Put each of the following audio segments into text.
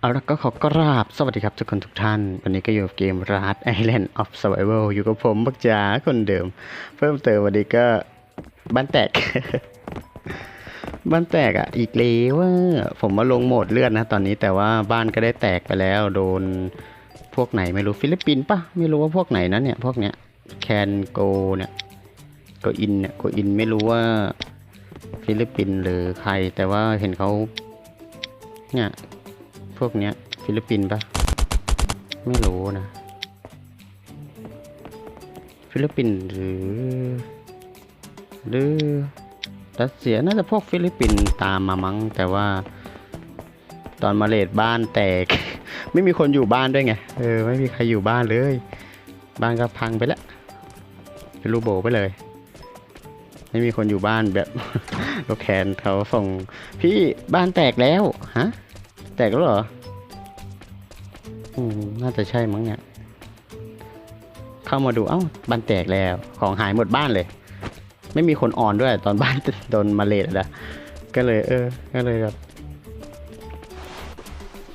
เอาละก็ขอกราบสวัสดีครับทุกคนทุกท่าน วันนี้ก็อยู่กับเกม Rat Island of Survival อยู่กับผมบักจ๋าคนเดิม เพิ่มเติมวันนี้ก็บ้านแตก บ้านแตกอะ อีกแล้วผมมาลงโหมดเลือดนะตอนนี้แต่ว่าบ้านก็ได้แตกไปแล้ว โดนพวกไหนไม่รู้ฟิลิปปินส์ปะไม่รู้ว่าพวกไหนนะเนี่ย พวกเนี้ยแคนโกเนี่ยโกอินเนี่ยโกอินไม่รู้ว่าฟิลิปปินส์หรือใคร แต่ว่าเห็นเขาเนี่ย พวกเนี้ย ฟิลิปปินส์ปะไม่รู้นะ ฟิลิปปินส์หรือ หรือรัสเซียน่าจะพวกฟิลิปปินส์ตามมามั้ง แต่ว่า ตอนมาเลดบ้านแตก ไม่มีคนอยู่บ้านด้วยไงเออไม่มีใครอยู่บ้านเลย บ้านก็พังไปแล้วเป็นรูโบไปเลย ไม่มีคนอยู่บ้านแบบโลแคนเขาส่งพี่บ้านแตกแล้วฮะ แตกแล้วเหรออืมน่าจะใช่มั้งเนี่ย เข้ามาดู เอ้า บ้านแตกแล้ว ของหายหมดบ้านเลย ไม่มีคนอ่อนด้วย ตอนบ้านโดนมาเลดอะก็เลย เออ ก็เลยแบบ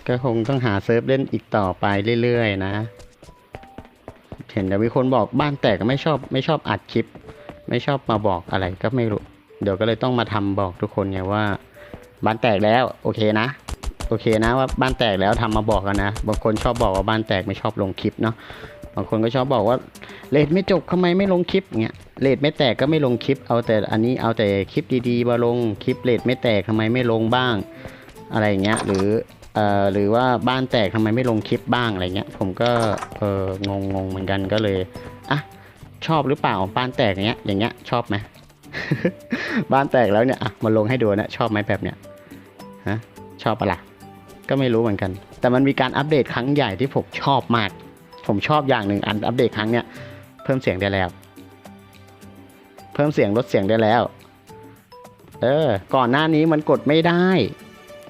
ก็คงต้องหาเซิร์ฟเล่นอีกต่อไปเรื่อยๆนะ เห็นแต่มีคนบอกบ้านแตกไม่ชอบไม่ชอบอัดคลิป ไม่ชอบมาบอกอะไรก็ไม่รู้ เดี๋ยวก็เลยต้องมาทำบอกทุกคนไงว่า บ้านแตกแล้ว โอเคนะ อเคนะว่าบ้านแตกแล้วทำมาบอกกันนะ บางคนชอบบอกว่าบ้านแตกไม่ชอบลงคลิปเนาะบางคนก็ชอบบอกว่าเลดไม่จบทำไมไม่ลงคลิปเงี้ยเลดไม่แตกก็ไม่ลงคลิป เอาแต่อันนี้เอาแต่คลิปดีๆมาลงคลิปเลดไม่แตกทำไมไม่ลงบ้าง อะไรเงี้ยหรือเอ่อหรือว่าบ้านแตกทำไมไม่ลงคลิปบ้างอะไรเงี้ยผมก็เอองงงๆเหมือนกันก็เลยอะชอบหรือเปล่าบ้านแตกอย่างเงี้ยอย่างเงี้ยชอบไหมบ้านแตกแล้วเนี่ยอะมาลงให้ดูนะชอบไหมแบบเนี้ยฮะชอบปะล่ะ ก็ไม่รู้เหมือนกัน แต่มันมีการอัปเดตครั้งใหญ่ที่ผมชอบมาก ผมชอบอย่างหนึ่งอันอัปเดตครั้งเนี้ยเพิ่มเสียงได้แล้ว เพิ่มเสียงลดเสียงได้แล้ว เออ ก่อนหน้านี้มันกดไม่ได้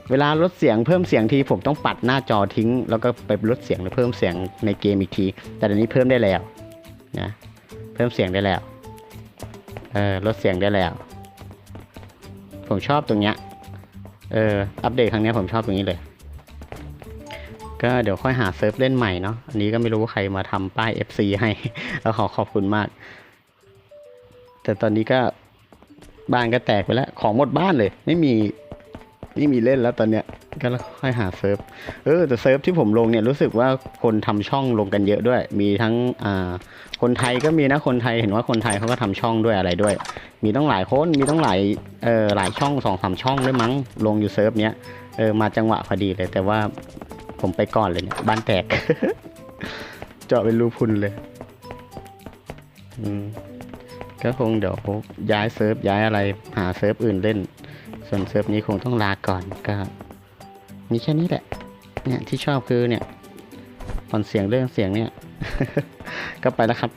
เวลาลดเสียงเพิ่มเสียงทีผมต้องปัดหน้าจอทิ้ง แล้วก็ไปลดเสียงหรือเพิ่มเสียงในเกมอีกที แต่เดี๋ยวนี้เพิ่มได้แล้วนะเพิ่มเสียงได้แล้ว เออลดเสียงได้แล้ว ผมชอบตรงเนี้ย เออ อัปเดตครั้งเนี้ยผมชอบตรงนี้เลย ก็เดี๋ยวค่อยหาเซิร์ฟเล่นใหม่เนาะอันนี้ก็ไม่รู้ว่าใครมาทำป้าย FC ให้ แล้วขอขอบคุณมาก แต่ตอนนี้ก็บ้านก็แตกไปแล้ว ของหมดบ้านเลย ไม่มีไม่มีเล่นแล้วตอนเนี้ยก็ค่อยหาเซิร์ฟเออแต่เซิร์ฟที่ผมลงเนี่ยรู้สึกว่าคนทำช่องลงกันเยอะด้วย มีทั้งอ่าคนไทยก็มีนะคนไทยเห็นว่าคนไทยเขาก็ทำช่องด้วยอะไรด้วย มีต้องหลายคนมีต้องหลายเออหลายช่องสองสามช่องด้วยมั้งลงอยู่เซิร์ฟเนี้ยเออมาจังหวะพอดีเลย แต่ว่า ผมไปก่อนเลยเนี่ยบ้านแตก เจาะเป็นรูพุนเลยอืมก็คงเดี๋ยวย้ายเซิร์ฟย้ายอะไรหาเซิร์ฟอื่นเล่น ส่วนเซิร์ฟนี้คงต้องลาก่อนก็มีแค่นี้แหละ เนี่ยที่ชอบคือเนี่ยผ่อนเสียงเรื่องเสียงเนี่ย ก็ไปแล้วครับ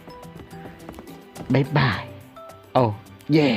บ๊ายบาย โอ้เย่